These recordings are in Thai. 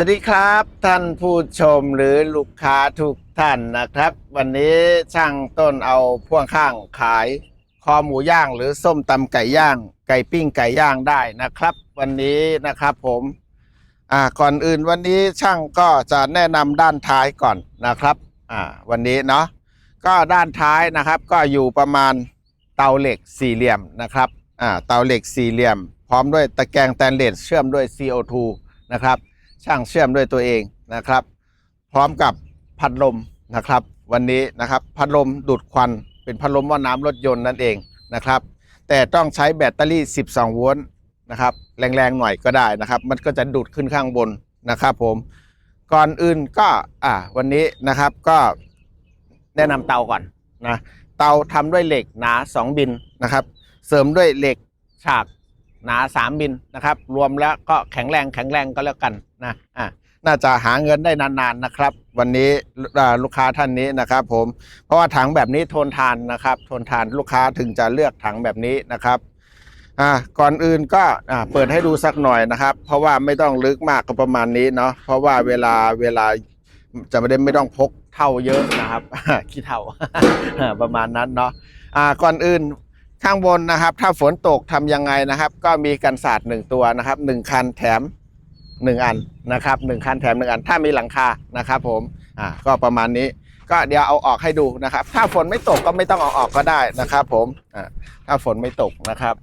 สวัสดีครับท่านผู้ชมหรือลูกค้าทุกท่านนะครับ วันนี้ช่างต้นเอาพ่วงข้างขายคอหมูย่างหรือส้มตำไก่ย่าง ไก่ปิ้งไก่ย่างได้นะครับ วันนี้นะครับผมอ่าก่อนอื่นวันนี้ช่างก็จะแนะนำด้านท้ายก่อนนะครับอ่าวันนี้เนาะก็ด้านท้ายนะครับก็อยู่ประมาณเตาเหล็กสี่เหลี่ยมนะครับอ่าเตาเหล็กสี่เหลี่ยม พร้อมด้วยตะแกรงแตนเลสเชื่อมด้วย CO2 นะครับ ช่างเชื่อมด้วยตัวเองนะครับ พร้อมกับพัดลมนะครับ วันนี้นะครับพัดลมดูดควันเป็นพัดลมว่าน้ำรถยนต์นั่นเองนะครับ แต่ต้องใช้แบตเตอรี่ 12 โวลต์นะครับ แรงๆหน่อยก็ได้นะครับ มันก็จะดูดขึ้นข้างบนนะครับ ผมก่อนอื่นก็อ่าวันนี้นะครับก็แนะนำเตาก่อนนะเตาทำด้วยเหล็กหนา 2 บินนะครับ เสริมด้วยเหล็กฉาก หนา3บินนะครับ รวมแล้วก็แข็งแรงแข็งแรงก็แล้วกันนะอะน่าจะหาเงินได้นานๆนะครับ วันนี้ลูกค้าท่านนี้นะครับ ผมเพราะว่าถังแบบนี้ทนทานนะครับ ทนทานลูกค้าถึงจะเลือกถังแบบนี้นะครับอ่าก่อนอื่นก็อ่าเปิดให้ดูสักหน่อยนะครับ เพราะว่าไม่ต้องลึกมากก็ประมาณนี้เนาะเพราะว่าเวลาเวลาจะไม่ได้ไม่ต้องพกเท่าเยอะนะครับขี้เท่าประมาณนั้นเนาะอ่าก่อนอื่น ข้างบนนะครับ ถ้าฝนตกทำยังไงนะครับ ก็มีกันศาสตร์หนึ่งตัวนะครับหนึ่งคันแถมหนึ่งอันนะครับหนึ่งคันแถมหนึ่งอัน ถ้ามีหลังคานะครับผมอ่าก็ประมาณนี้ ก็เดี๋ยวเอาออกให้ดูนะครับ ถ้าฝนไม่ตกก็ไม่ต้องเอาออกก็ได้นะครับ ผมอ่าถ้าฝนไม่ตกนะครับ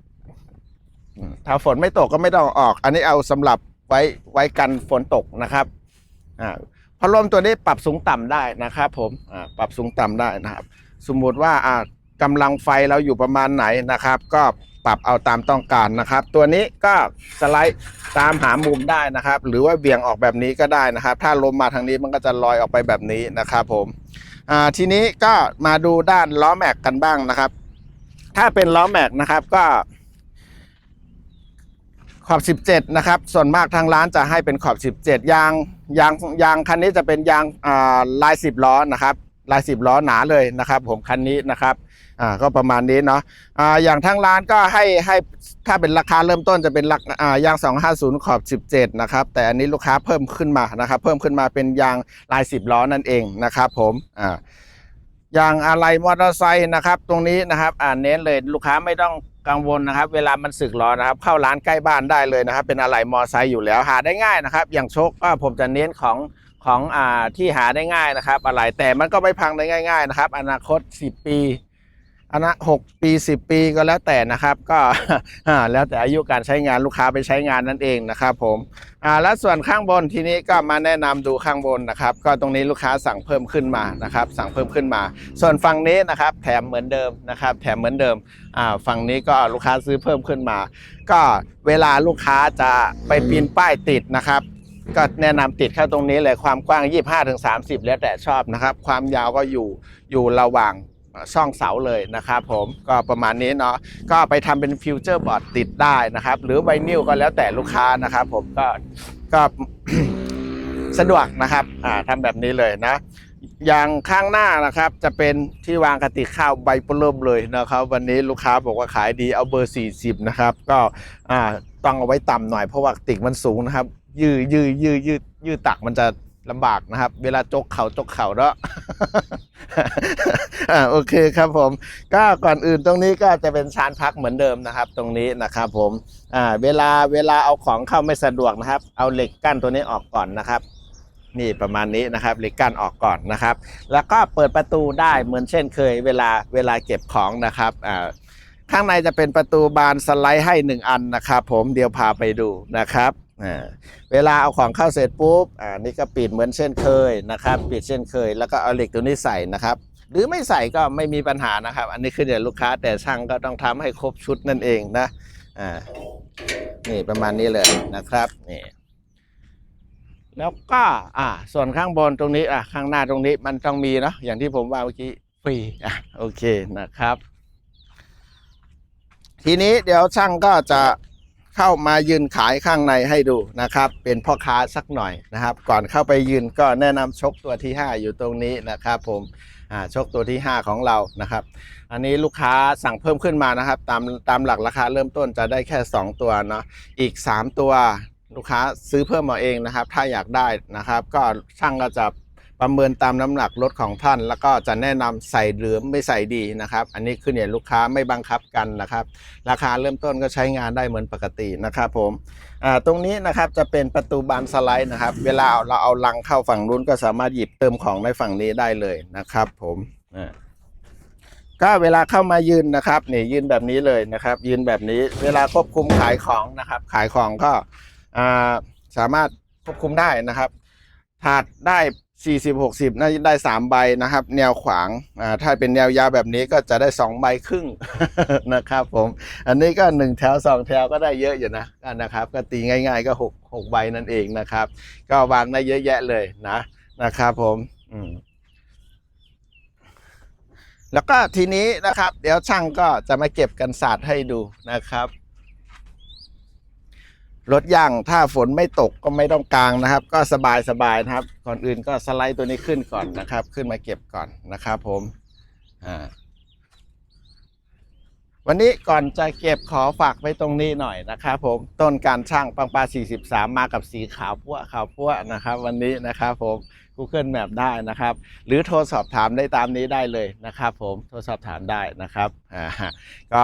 ถ้าฝนไม่ตกก็ไม่ต้องอออกอันนี้เอาสำหรับไว้ไว้กันฝนตกนะครับอ่าพัดลมตัวนี้ปรับสูงต่ำได้นะครับ ผมอ่าปรับสูงต่ำได้นะครับ สมมุติว่าอ่า กำลังไฟเราอยู่ประมาณไหนนะครับ ก็ปรับเอาตามต้องการนะครับ ตัวนี้ก็สไลด์ตามหามุมได้นะครับ หรือว่าเบี่ยงออกแบบนี้ก็ได้นะครับ ถ้าลมมาทางนี้มันก็จะลอยออกไปแบบนี้นะครับผมทีนี้ก็มาดูด้านล้อแม็กกันบ้างนะครับ ถ้าเป็นล้อแม็กนะครับก็ขอบ 17 นะครับ ส่วนมากทางร้านจะให้เป็นขอบ 17 ยาง ยาง ยางคันนี้จะเป็นยางลาย 10 ล้อนะครับ ลาย10ล้อหนาเลยนะครับผมคันนี้นะครับอ่าก็ประมาณนี้เนาะอ่าอย่างทางร้านก็ให้ให้ถ้าเป็นราคาเริ่มต้นจะเป็นราอ่ายาง 250 ขอบ 17 นะครับ แต่อันนี้ลูกค้าเพิ่มขึ้นมานะครับ เพิ่มขึ้นมาเป็นยางลาย 10 ล้อนั่นเองนะครับผมอ่าอย่างอะไรมอเตอร์ไซค์นะครับ ตรงนี้นะครับอ่าเน้นเลยลูกค้าไม่ต้องกังวลนะครับ เวลามันสึกล้อนะครับ เข้าร้านใกล้บ้านได้เลยนะครับ เป็นอะไรมอเตอร์ไซค์อยู่แล้วหาได้ง่ายนะครับ อย่างโชคก็ผมจะเน้นของ ของอ่าที่หาได้ง่ายนะครับ อะไรแต่มันก็ไม่พังได้ง่าย ๆนะครับ อนาคต 10 ปีอนาหกปี10ปีก็แล้วแต่นะครับ ก็แล้วแต่อายุการใช้งานลูกค้าไปใช้งานนั่นเองนะครับ ผมอ่าแล้วส่วนข้างบนทีนี้ก็มาแนะนำดูข้างบนนะครับ ก็ตรงนี้ลูกค้าสั่งเพิ่มขึ้นมานะครับ สั่งเพิ่มขึ้นมา ส่วนฝั่งนี้นะครับ แถมเหมือนเดิมนะครับ แถมเหมือนเดิมอ่าฝั่งนี้ก็ลูกค้าซื้อเพิ่มขึ้นมา ก็เวลาลูกค้าจะไปปีนป้ายติดนะครับ ก็แนะนำติดเข้าตรงนี้เลยความกว้าง 25-30 แล้วแต่ชอบนะครับ ความยาวก็อยู่อยู่ระหว่างช่องเสาเลยนะครับผมก็ประมาณนี้เนาะก็ไปทำเป็นฟิวเจอร์บอร์ดติดได้นะครับ หรือไวนิลก็แล้วแต่ลูกค้านะครับผมก็ก็สะดวกนะครับอ่าทำแบบนี้เลยนะอย่างข้างหน้านะครับจะเป็นที่วางกระติกข้าวใบเปริ่มเลยนะครับ วันนี้ลูกค้าบอกว่าขายดีเอาเบอร์ 40 นะครับ ก็อ่าต้องเอาไว้ต่ำหน่อยเพราะว่ากติกมันสูงนะครับ ยืดยืดยืดยืดยืดตักมันจะลำบากนะครับ เวลาจกเข่าจกเข่าแล้วอ่าโอเคครับผม ก็ก่อนอื่นตรงนี้ก็จะเป็นชานพักเหมือนเดิมนะครับ ตรงนี้นะครับผมอ่าเวลาเวลาเอาของเข้าไม่สะดวกนะครับ เอาเหล็กกั้นตัวนี้ออกก่อนนะครับ นี่ประมาณนี้นะครับเหล็กกั้นออกก่อนนะครับ แล้วก็เปิดประตูได้เหมือนเช่นเคย เวลาเวลาเก็บของนะครับอ่าข้างในจะเป็นประตูบานสไลด์ให้หนึ่งอันนะครับ ผมเดี๋ยวพาไปดูนะครับ เวลาเอาของเข้าเสร็จปุ๊บอ่านี่ก็ปิดเหมือนเช่นเคยนะครับปิดเช่นเคย แล้วก็เอาเหล็กตัวนี้ใส่นะครับ หรือไม่ใส่ก็ไม่มีปัญหานะครับ อันนี้คือเดี๋ยวลูกค้าแต่ช่างก็ต้องทำให้ครบชุดนั่นเองนะอ่านี่ประมาณนี้เลยนะครับนี่แล้วก็อ่าส่วนข้างบนตรงนี้อะข้างหน้าตรงนี้มันต้องมีเนาะอย่างที่ผมว่าเมื่อกี้ฟรีอะโอเคนะครับ ทีนี้เดี๋ยวช่างก็จะ เข้ามายืนขายข้างในให้ดูนะครับ เป็นพ่อค้าสักหน่อยนะครับ ก่อนเข้าไปยืนก็แนะนำชกตัวที่ 5 อยู่ตรงนี้นะครับผมอ่าชกตัวที่ 5 ของเรานะครับ อันนี้ลูกค้าสั่งเพิ่มขึ้นมานะครับ ตามตามหลักราคาเริ่มต้นจะได้แค่ 2 ตัวเนาะอีก 3 ตัวลูกค้าซื้อเพิ่มมาเองนะครับ ถ้าอยากได้นะครับ ก็ช่างก็จะ ประเมินตามน้ำหนักรถของท่าน แล้วก็จะแนะนำใส่หรือไม่ใส่ดีนะครับ อันนี้คือเนี่ลูกค้าไม่บังคับกันนะครับ ราคาเริ่มต้นก็ใช้งานได้เหมือนปกตินะครับผมตรงนี้นะครับจะเป็นประตูบานสไลด์นะครับ เวลาเราเอาลังเข้าฝั่งนู้นก็สามารถหยิบเติมของในฝั่งนี้ได้เลยนะครับผมก็เวลาเข้ามายืนนะครับนี่ยืนแบบนี้เลยนะครับ ยืนแบบนี้เวลาควบคุมขายของนะครับ ขายของก็สามารถควบคุมได้นะครับถาดได้ 40 60น่าจะได้3ใบนะครับ แนวขวางอ่าถ้าเป็นแนวยาวแบบนี้ก็จะได้2ใบครึ่งนะครับผมอันนี้ก็1แถว2แถวก็ได้เยอะอยู่นะนะครับ ก็ตีง่าย ๆ ก็6 6ใบนั่นเองนะครับ ก็วางได้เยอะแยะเลยนะนะครับผมอืมแล้วก็ทีนี้นะครับ เดี๋ยวช่างก็จะมาเก็บกันศาสตร์ให้ดูนะครับ รถย่างถ้าฝนไม่ตกก็ไม่ต้องกลางนะครับ ก็สบายสบายนะครับ ก่อนอื่นก็สไลด์ตัวนี้ขึ้นก่อนนะครับ ขึ้นมาเก็บก่อนนะครับผมอ่า วันนี้ก่อนจะเก็บขอฝากไว้ตรงนี้หน่อยนะครับผมต้นการช่างปังปลา43 มากับสีขาวพั่วขาวพั่วนะครับวันนี้นะครับผม Google Map ได้นะครับ หรือโทรสอบถามได้ตามนี้ได้เลยนะครับผมโทรสอบถามได้นะครับอ่าก็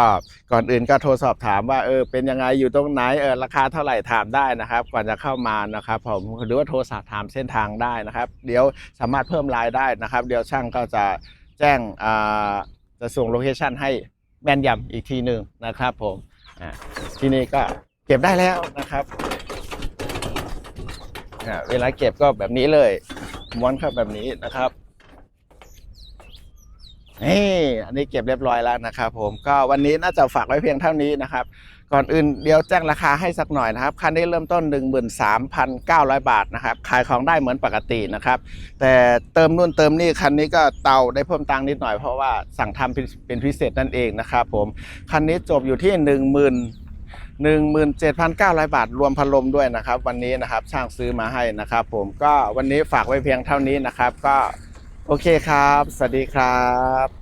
ก่อนอื่นก็โทรสอบถามว่าเออเป็นยังไงอยู่ตรงไหนเออราคาเท่าไหร่ถามได้นะครับ ก่อนจะเข้ามานะครับผมหรือว่าโทรสอบถามเส้นทางได้นะครับ เดี๋ยวสามารถเพิ่มรายได้นะครับ เดี๋ยวช่างก็จะแจ้งอ่าจะส่งโลเคชันให้ แม่นยำอีกทีหนึ่งนะครับผมที่นี่ก็เก็บได้แล้วนะครับเวลาเก็บก็แบบนี้เลยม้วนเข้าแบบนี้นะครับ นี่อันนี้เก็บเรียบร้อยแล้วนะครับผมก็วันนี้น่าจะฝากไว้เพียงเท่านี้นะครับ ก่อนอื่นเดี๋ยวแจ้งราคาให้สักหน่อยนะครับ คันนี้เริ่มต้น 13,900 บาทนะครับ ขายของได้เหมือนปกตินะครับ แต่เติมนู่นเติมนี่คันนี้ก็เตาได้เพิ่มตังค์นิดหน่อยเพราะว่าสั่งทำเป็นพิเศษนั่นเองนะครับผม คันนี้จบอยู่ที่ 10,000 17,900 บาท รวมพัดลมด้วยนะครับ วันนี้นะครับช่างซื้อมาให้นะครับ ผมก็วันนี้ฝากไว้เพียงเท่านี้นะครับ ก็ โอเคครับ สวัสดีครับ